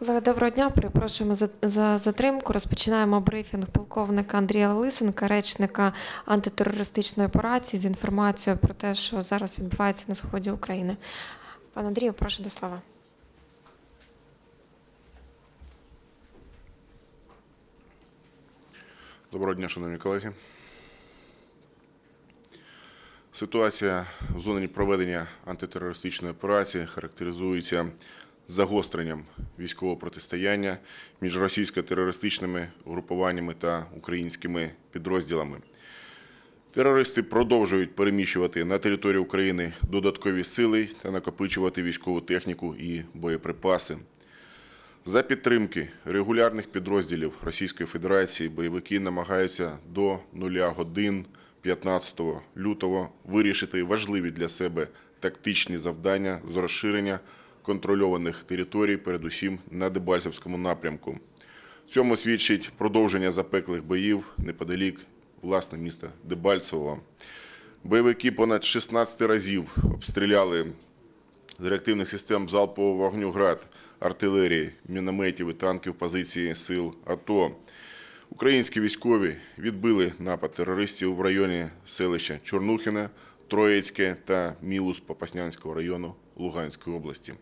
Колеги, доброго дня. Перепрошуємо за, за затримку. Розпочинаємо брифінг полковника Андрія Лисенка, речника антитерористичної операції з інформацією про те, що зараз відбувається на сході України. Пане Андрію, прошу до слова. Доброго дня, шановні колеги. Ситуація в зоні проведення антитерористичної операції характеризується загостренням військового протистояння між російсько-терористичними угрупуваннями та українськими підрозділами. Терористи продовжують переміщувати на територію України додаткові сили та накопичувати військову техніку і боєприпаси. За підтримки регулярних підрозділів Російської Федерації бойовики намагаються до 0 годин 15 лютого вирішити важливі для себе тактичні завдання з розширення контрольованих територій, передусім на Дебальцевському напрямку. Цьому свідчить продовження запеклих боїв неподалік власне міста Дебальцево. Бойовики понад 16 разів обстріляли з реактивних систем залпового вогню «Град», артилерії, мінометів і танків позиції сил АТО. Українські військові відбили напад терористів в районі селища Чорнухине, Троїцьке та Мілус Попаснянського району Луганської області.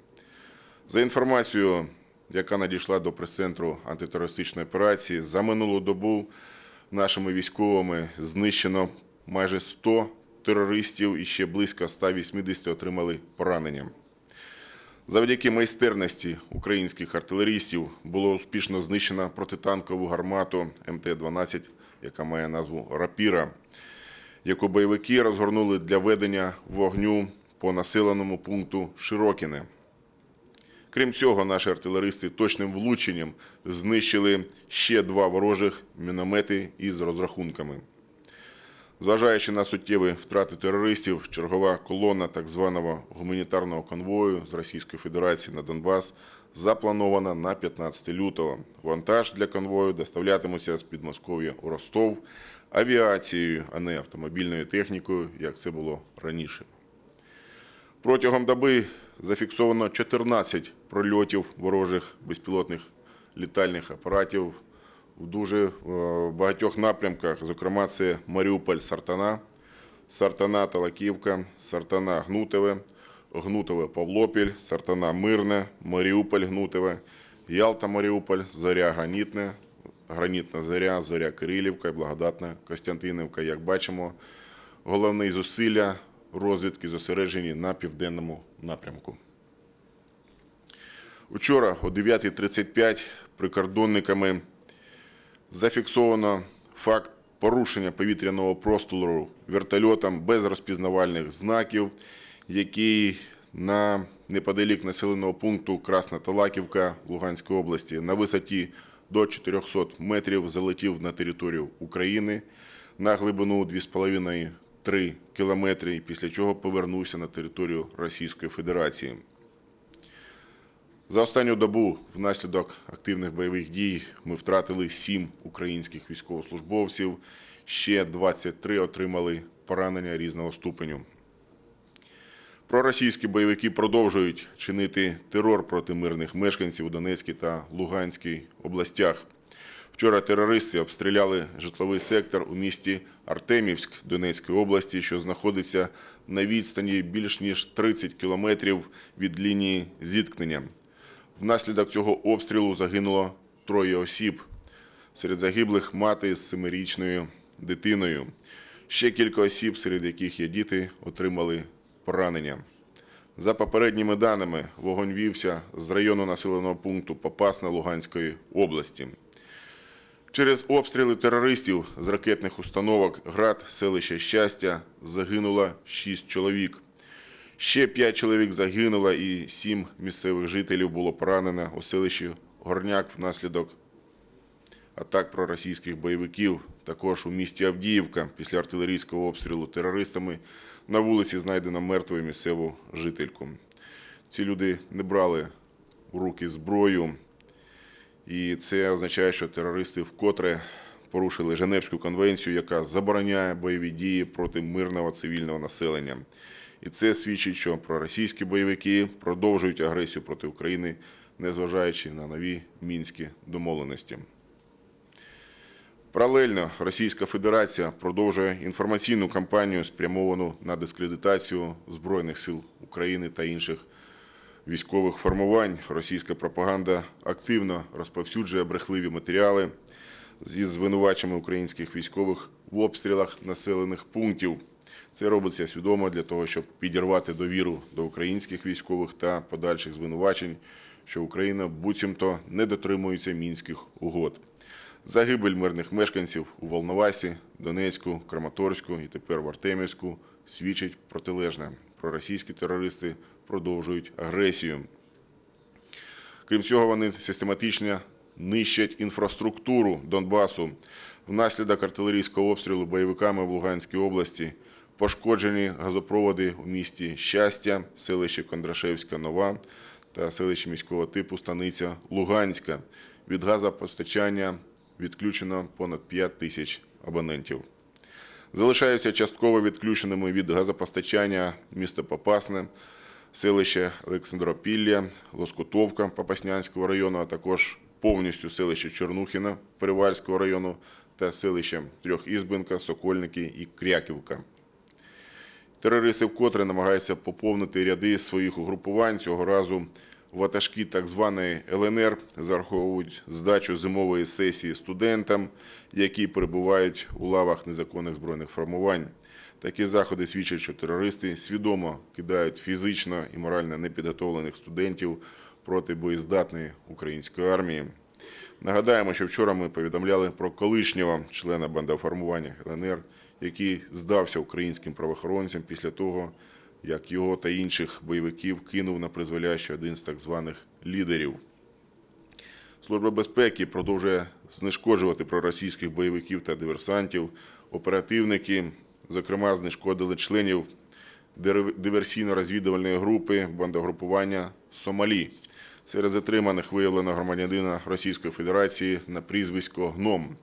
За інформацією, яка надійшла до прес-центру антитерористичної операції, за минулу добу нашими військовими знищено майже 100 терористів і ще близько 180 отримали поранення. Завдяки майстерності українських артилерістів було успішно знищено протитанкову гармату МТ-12, яка має назву Рапіра, яку бойовики розгорнули для ведення вогню по населеному пункту Широкіне. Крім цього, наші артилеристи точним влученням знищили ще два ворожих міномети із розрахунками. Зважаючи на суттєві втрати терористів, чергова колона так званого гуманітарного конвою з Російської Федерації на Донбас запланована на 15 лютого. Вантаж для конвою доставлятиметься з Підмосков'я у Ростов авіацією, а не автомобільною технікою, як це було раніше. Протягом доби зафіксовано 14 прольотів ворожих безпілотних літальних апаратів в дуже е, багатьох напрямках. Зокрема, це Маріуполь Сартана, Сартана Талаківка, Сартана Гнутове, Гнутове Павлопіль, Сартана Мирне, Маріуполь Гнутове, Ялта Маріуполь, Зоря Гранітне, Гранітна Зоря, Зоря Кирилівка, і Благодатна Костянтинівка. Як бачимо, головні зусилля розвідки зосереджені на південному напрямку. Учора о 9.35 прикордонниками зафіксовано факт порушення повітряного простору вертольотом без розпізнавальних знаків, який на неподалік населеного пункту Красна Талаківка Луганської області на висоті до 400 метрів залетів на територію України на глибину 2,5-3 кілометри, після чого повернувся на територію Російської Федерації. За останню добу внаслідок активних бойових дій ми втратили 7 українських військовослужбовців, ще 23 отримали поранення різного ступеню. Проросійські бойовики продовжують чинити терор проти мирних мешканців у Донецькій та Луганській областях. Вчора терористи обстріляли житловий сектор у місті Артемівськ Донецької області, що знаходиться на відстані більш ніж 30 кілометрів від лінії зіткнення. Внаслідок цього обстрілу загинуло троє осіб. Серед загиблих мати з семирічною дитиною. Ще кілька осіб, серед яких є діти, отримали поранення. За попередніми даними, вогонь вівся з району населеного пункту Попасна Луганської області. Через обстріли терористів з ракетних установок Град, селище Щастя загинуло 6 чоловік. Ще 5 чоловік загинуло і 7 місцевих жителів було поранено у селищі Горняк внаслідок атак проросійських бойовиків. Також у місті Авдіївка після артилерійського обстрілу терористами на вулиці знайдено мертву місцеву жительку. Ці люди не брали у руки зброю, і це означає, що терористи вкотре порушили Женевську конвенцію, яка забороняє бойові дії проти мирного цивільного населення. І це свідчить, що проросійські бойовики продовжують агресію проти України незважаючи на нові мінські домовленості. Паралельно Російська Федерація продовжує інформаційну кампанію, спрямовану на дискредитацію Збройних сил України та інших військових формувань. Російська пропаганда активно розповсюджує брехливі матеріали зі звинуваченнями українських військових в обстрілах населених пунктів. Це робиться свідомо для того, щоб підірвати довіру до українських військових та подальших звинувачень, що Україна буцімто не дотримується мінських угод. Загибель мирних мешканців у Волновасі, Донецьку, Краматорську і тепер в Артемівську свідчить протилежне. Проросійські терористи продовжують агресію. Крім цього, вони систематично нищать інфраструктуру Донбасу. Внаслідок артилерійського обстрілу бойовиками в Луганській області пошкоджені газопроводи у місті Щастя, селище Кондрашевська Нова та селище міського типу Станиця Луганська. Від газопостачання відключено понад 5 тисяч абонентів. Залишаються частково відключеними від газопостачання місто Попасне, селище Олександропілля, Лоскутовка Попаснянського району, а також повністю селище Чорнухіна Перевальського району та селище Трьохізбинка, Сокольники і Кряківка. Терористи вкотре намагаються поповнити ряди своїх угрупувань. Цього разу ватажки так званої ЛНР зараховують здачу зимової сесії студентам, які перебувають у лавах незаконних збройних формувань. Такі заходи свідчать, що терористи свідомо кидають фізично і морально непідготовлених студентів проти боєздатної української армії. Нагадаємо, що вчора ми повідомляли про колишнього члена бандоформування ЛНР, який здався українським правоохоронцям після того, як його та інших бойовиків кинув на призволяще один з так званих лідерів. Служба безпеки продовжує знешкоджувати проросійських бойовиків та диверсантів. Оперативники, зокрема, знешкодили членів диверсійно-розвідувальної групи бандогрупування Сомалі. Серед затриманих виявлено громадянина Російської Федерації на прізвисько Гном.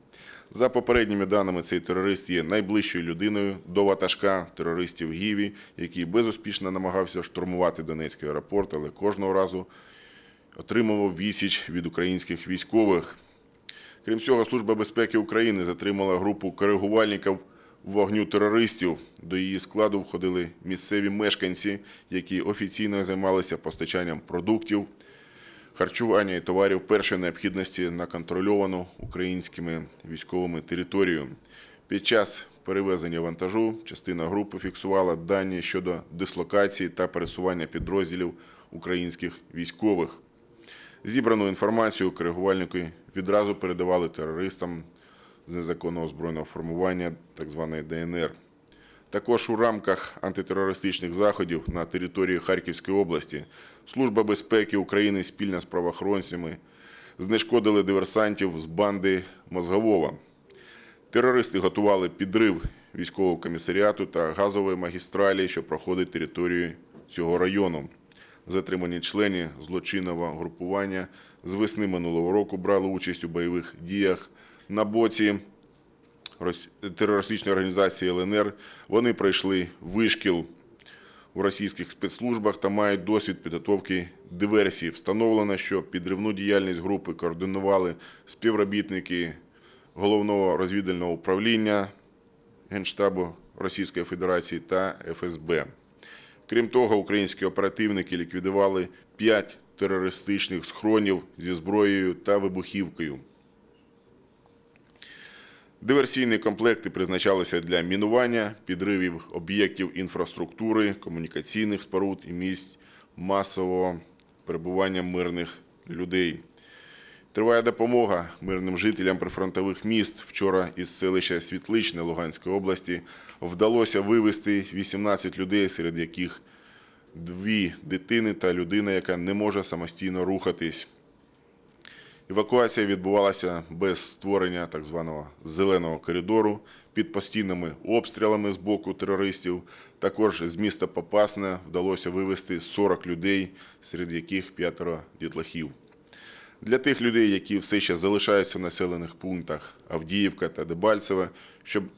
За попередніми даними, цей терорист є найближчою людиною до ватажка терористів Гіві, який безуспішно намагався штурмувати Донецький аеропорт, але кожного разу отримував відсіч від українських військових. Крім цього, Служба безпеки України затримала групу коригувальників вогню терористів. До її складу входили місцеві мешканці, які офіційно займалися постачанням продуктів, харчування і товарів першої необхідності на контрольовану українськими військовими територію. Під час перевезення вантажу частина групи фіксувала дані щодо дислокації та пересування підрозділів українських військових. Зібрану інформацію коригувальники відразу передавали терористам з незаконного збройного формування, так званої ДНР. Також у рамках антитерористичних заходів на території Харківської області Служба безпеки України спільно з правоохоронцями знешкодили диверсантів з банди Мозгового. Терористи готували підрив військового комісаріату та газової магістралі, що проходить територією цього району. Затримані члені злочинного групування з весни минулого року брали участь у бойових діях на боці терористичної організації ЛНР. Вони пройшли вишкіл у російських спецслужбах та мають досвід підготовки диверсій. Встановлено, що підривну діяльність групи координували співробітники головного розвідувального управління Генштабу Російської Федерації та ФСБ. Крім того, українські оперативники ліквідували п'ять терористичних схронів зі зброєю та вибухівкою. Диверсійні комплекти призначалися для мінування, підривів об'єктів інфраструктури, комунікаційних споруд і місць масового перебування мирних людей. Триває допомога мирним жителям прифронтових міст. Вчора із селища Світличне Луганської області вдалося вивезти 18 людей, серед яких дві дитини та людина, яка не може самостійно рухатись. Евакуація відбувалася без створення так званого зеленого коридору під постійними обстрілами з боку терористів. Також з міста Попасне вдалося вивезти 40 людей, серед яких п'ятеро дітлахів. Для тих людей, які все ще залишаються в населених пунктах Авдіївка та Дебальцеве,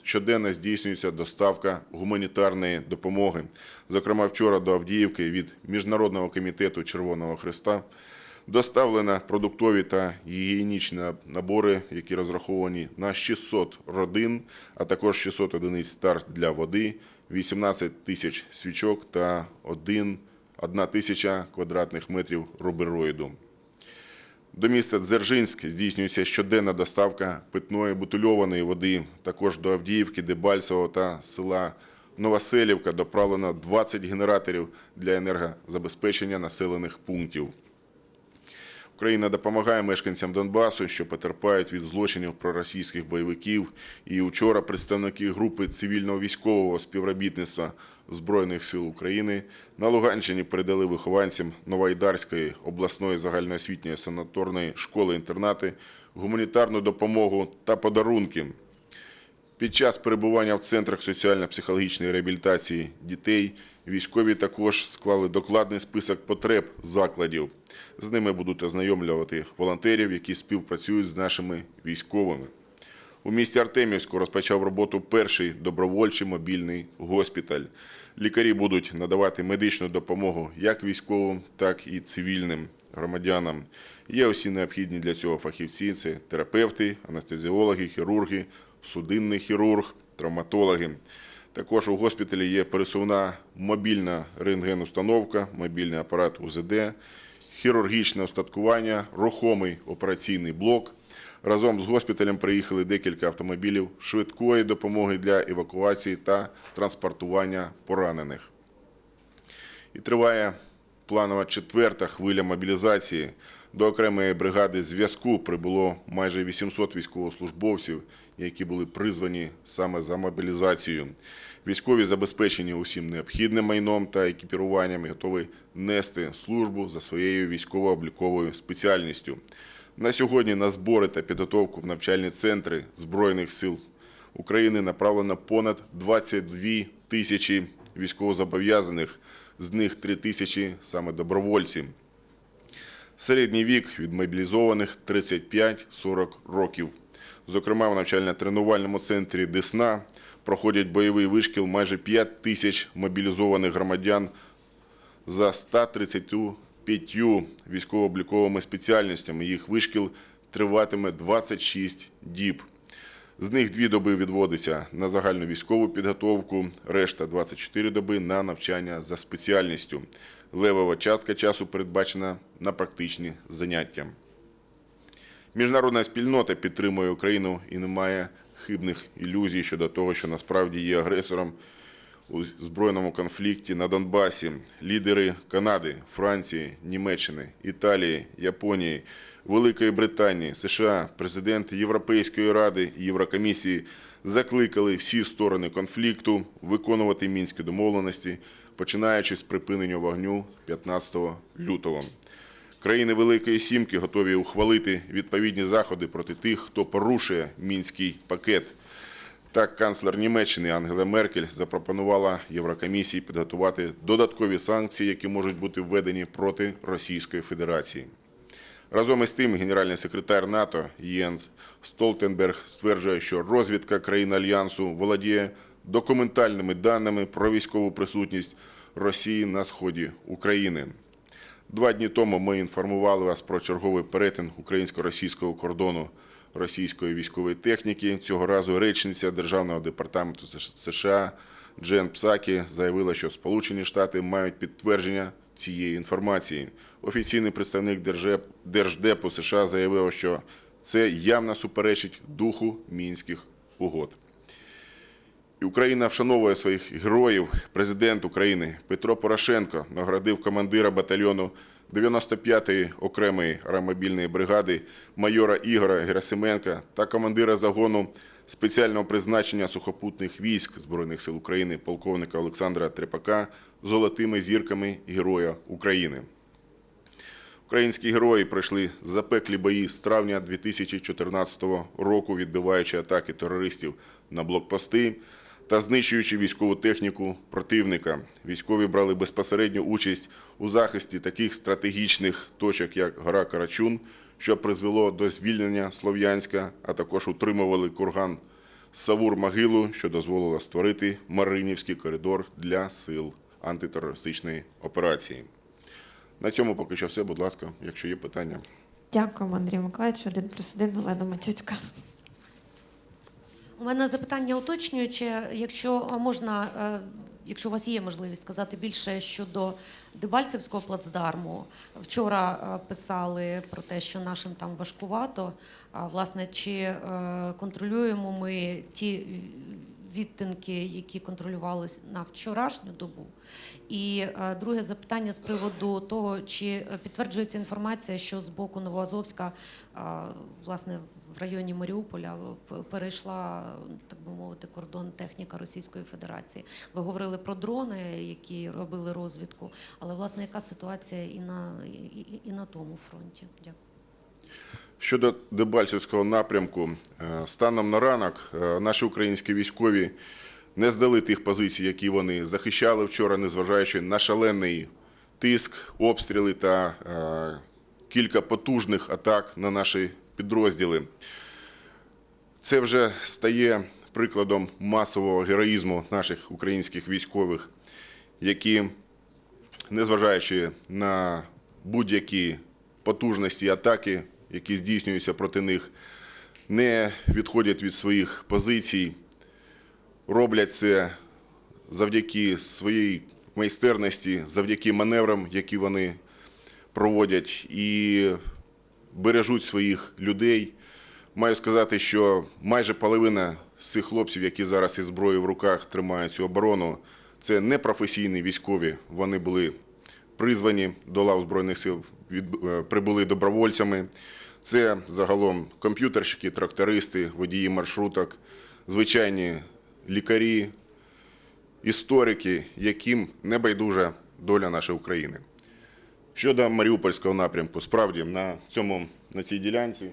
щоденно здійснюється доставка гуманітарної допомоги. Зокрема, вчора до Авдіївки від Міжнародного комітету Червоного Христа Доставлено продуктові та гігієнічні набори, які розраховані на 600 родин, а також 600 одиниць старт для води, 18 тисяч свічок та 1, 1 тисяча квадратних метрів рубероїду. До міста Дзержинськ здійснюється щоденна доставка питної бутильованої води. Також до Авдіївки, Дебальцево та села Новоселівка доправлено 20 генераторів для енергозабезпечення населених пунктів. Україна допомагає мешканцям Донбасу, що потерпають від злочинів проросійських бойовиків. І вчора представники групи цивільного військового співробітництва Збройних сил України на Луганщині передали вихованцям Новоайдарської обласної загальноосвітньої санаторної школи-інтернати гуманітарну допомогу та подарунки. Під час перебування в центрах соціально-психологічної реабілітації дітей військові також склали докладний список потреб закладів. З ними будуть ознайомлювати волонтерів, які співпрацюють з нашими військовими. У місті Артемівську розпочав роботу перший добровольчий мобільний госпіталь. Лікарі будуть надавати медичну допомогу як військовим, так і цивільним громадянам. Є усі необхідні для цього фахівці: це терапевти, анестезіологи, хірурги, судинний хірург, травматологи. Також у госпіталі є пересувна мобільна рентген-установка, мобільний апарат УЗД, хірургічне устаткування, рухомий операційний блок. Разом з госпіталем приїхали декілька автомобілів швидкої допомоги для евакуації та транспортування поранених. І триває планова четверта хвиля мобілізації. До окремої бригади зв'язку прибуло майже 800 військовослужбовців, які були призвані саме за мобілізацію. Військові забезпечені усім необхідним майном та екіпіруванням і готові нести службу за своєю військово-обліковою спеціальністю. На сьогодні на збори та підготовку в навчальні центри Збройних сил України направлено понад 22 тисячі військовозобов'язаних, з них 3 тисячі саме добровольці. Середній вік від мобілізованих 35-40 років. Зокрема, в навчально-тренувальному центрі Десна проходять бойовий вишкіл майже 5 тисяч мобілізованих громадян за 135 військово-обліковими спеціальностями. Їх вишкіл триватиме 26 діб. З них дві доби відводиться на загальну військову підготовку, решта 24 доби на навчання за спеціальністю. Левова частка часу передбачена на практичні заняття. Міжнародна спільнота підтримує Україну і не має хибних ілюзій щодо того, що насправді є агресором у збройному конфлікті на Донбасі. Лідери Канади, Франції, Німеччини, Італії, Японії, Великої Британії, США, президент Європейської ради і Єврокомісії закликали всі сторони конфлікту виконувати мінські домовленості, починаючи з припинення вогню 15 лютого. Країни Великої Сімки готові ухвалити відповідні заходи проти тих, хто порушує мінський пакет. Так, канцлер Німеччини Ангела Меркель запропонувала Єврокомісії підготувати додаткові санкції, які можуть бути введені проти Російської Федерації. Разом із тим, генеральний секретар НАТО Єнс Столтенберг стверджує, що розвідка країн Альянсу володіє документальними даними про військову присутність Росії на сході України. Два дні тому ми інформували вас про черговий перетин українсько-російського кордону російської військової техніки. Цього разу речниця Державного департаменту США Джен Псакі заявила, що Сполучені Штати мають підтвердження цієї інформації. Офіційний представник Держдепу США заявив, що це явно суперечить духу мінських угод. І Україна вшановує своїх героїв. Президент України Петро Порошенко наградив командира батальйону 95-ї окремої аеромобільної бригади майора Ігора Герасименка та командира загону спеціального призначення сухопутних військ Збройних сил України полковника Олександра Трепака золотими зірками Героя України. Українські герої пройшли запеклі бої з травня 2014 року, відбиваючи атаки терористів на блокпости та знищуючи військову техніку противника. Військові брали безпосередню участь у захисті таких стратегічних точок, як гора Карачун, що призвело до звільнення Слов'янська, а також утримували курган Савур-Могилу, що дозволило створити Маринівський коридор для сил антитерористичної операції. На цьому поки що все. Будь ласка, якщо є питання. Дякуємо, Андрій Миколаївич. Один плюс один Олена Матютька. У мене запитання уточнююче, якщо можна, е, якщо у вас є можливість сказати більше щодо Дебальцевського плацдарму. Вчора е, писали про те, що нашим там важкувато. А власне, чи е, контролюємо ми ті відтинки, які контролювалися на вчорашню добу? І е, друге запитання з приводу того, чи е, підтверджується інформація, що з боку Новоазовська, е, власне, в районі Маріуполя перейшла, так би мовити, кордон техніка Російської Федерації. Ви говорили про дрони, які робили розвідку, але власне яка ситуація і на, і, і- на тому фронті? Дякую. Щодо Дебальцевського напрямку, е, станом на ранок е, наші українські військові не здали тих позицій, які вони захищали вчора, незважаючи на шалений тиск, обстріли та е, кілька потужних атак на наші підрозділи. Це вже стає прикладом масового героїзму наших українських військових, які, незважаючи на будь-які потужності і атаки, які здійснюються проти них, не відходять від своїх позицій, роблять це завдяки своїй майстерності, завдяки маневрам, які вони проводять, і бережуть своїх людей. Маю сказати, що майже половина з цих хлопців, які зараз із зброєю в руках тримають цю оборону, це не професійні військові. Вони були призвані до лав Збройних сил, е, прибули добровольцями. Це загалом комп'ютерщики, трактористи, водії маршруток, звичайні лікарі, історики, яким не байдужа доля нашої України. Щодо Маріупольського напрямку, справді на, цьому, на цій ділянці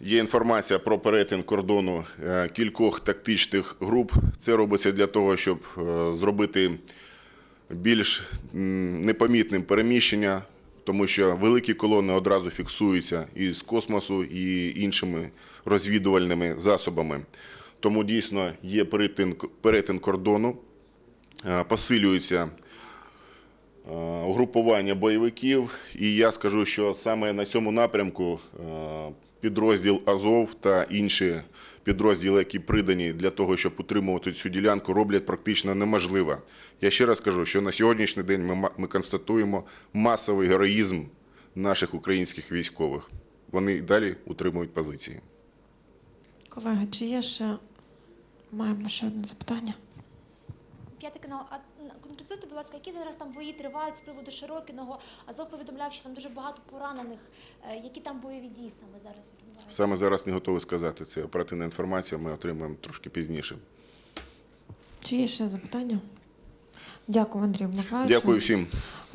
Є інформація про перетин кордону е, кількох тактичних груп. Це робиться для того, щоб е, зробити більш непомітним переміщення, тому що великі колони одразу фіксуються і з космосу, і іншими розвідувальними засобами. Тому дійсно є перетин, перетин кордону, посилюється е, угрупування бойовиків. І я скажу, що саме на цьому напрямку е, підрозділ Азов та інші підрозділи, які придані для того, щоб утримувати цю ділянку, роблять практично неможливо. Я ще раз кажу, що на сьогоднішній день ми, ми констатуємо масовий героїзм наших українських військових. Вони і далі утримують позиції. Колеги, чи є ще маємо ще одне запитання? П'ятий канал, а конкретизуйте, будь ласка, які зараз там бої тривають з приводу Широкіного? Азов повідомляв, що там дуже багато поранених. Е, Які там бойові дії саме зараз відбуваються? Саме зараз не готовий сказати. Це оперативна інформація, ми отримаємо трошки пізніше. Чи є ще запитання? Дякую, Андрій Миколаївич. Дякую всім.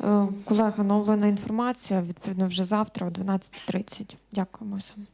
Е, Колеги, оновлена інформація, відповідно, вже завтра о 12.30. Дякуємо всім.